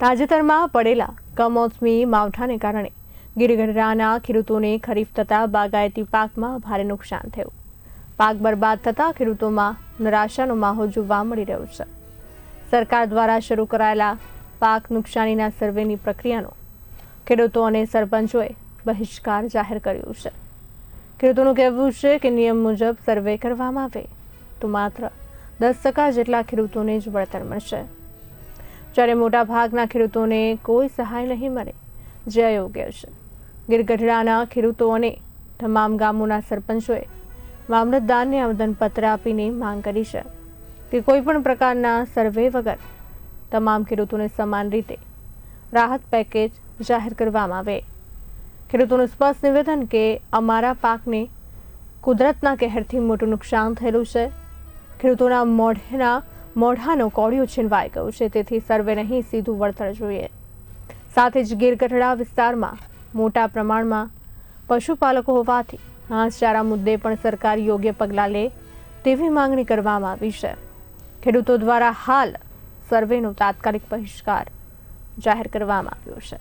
તાજેતરમાં પડેલા કમોસમી માવઠાને કારણે ગીરગઢડાના ખેડૂતોને ખરીફ તથા બાગાયતી પાકમાં ભારે નુકસાન થયું. પાક બરબાદ થતાં ખેડૂતોમાં નિરાશાનો માહોલ જોવા મળી રહ્યો છે. સરકાર દ્વારા શરૂ કરાયેલા પાક નુકસાનીના સર્વેની પ્રક્રિયાનો ખેડૂતો અને સરપંચોએ બહિષ્કાર જાહેર કર્યો છે. ખેડૂતોનું કહેવું છે કે નિયમ મુજબ સર્વે કરવામાં આવે તો માત્ર દસ ટકા જેટલા ખેડૂતોને જ વળતર મળશે. જ્યારે મોટા ભાગના ખેડૂતોને કોઈ સહાય નહીં મળે જે અયોગ્ય છે ગીરગઢડાના ખેડૂતો અને તમામ ગામોના સરપંચોએ મામલતદારને આવેદનપત્ર આપીને માંગ કરી છે કે કોઈ પણ પ્રકારના સર્વે વગર તમામ ખેડૂતોને સમાન રીતે રાહત પેકેજ જાહેર કરવામાં આવે. ખેડૂતોનું સ્પષ્ટ નિવેદન કે અમારા પાકને કુદરતના કહેરથી મોટું નુકસાન થયેલું છે. ખેડૂતોના મોઢેના મોઢાનો કોળિયો છીનવાઈ ગયો છે, તેથી સર્વે નહીં, સીધું વળતર જોઈએ. સાથે જ ગીરગઢડા વિસ્તારમાં મોટા પ્રમાણમાં પશુપાલકો હોવાથી ઘાસચારા મુદ્દે પણ સરકાર યોગ્ય પગલાં લે તેવી માંગણી કરવામાં આવી છે. ખેડૂતો દ્વારા હાલ સર્વેનો તાત્કાલિક બહિષ્કાર જાહેર કરવામાં આવ્યો છે.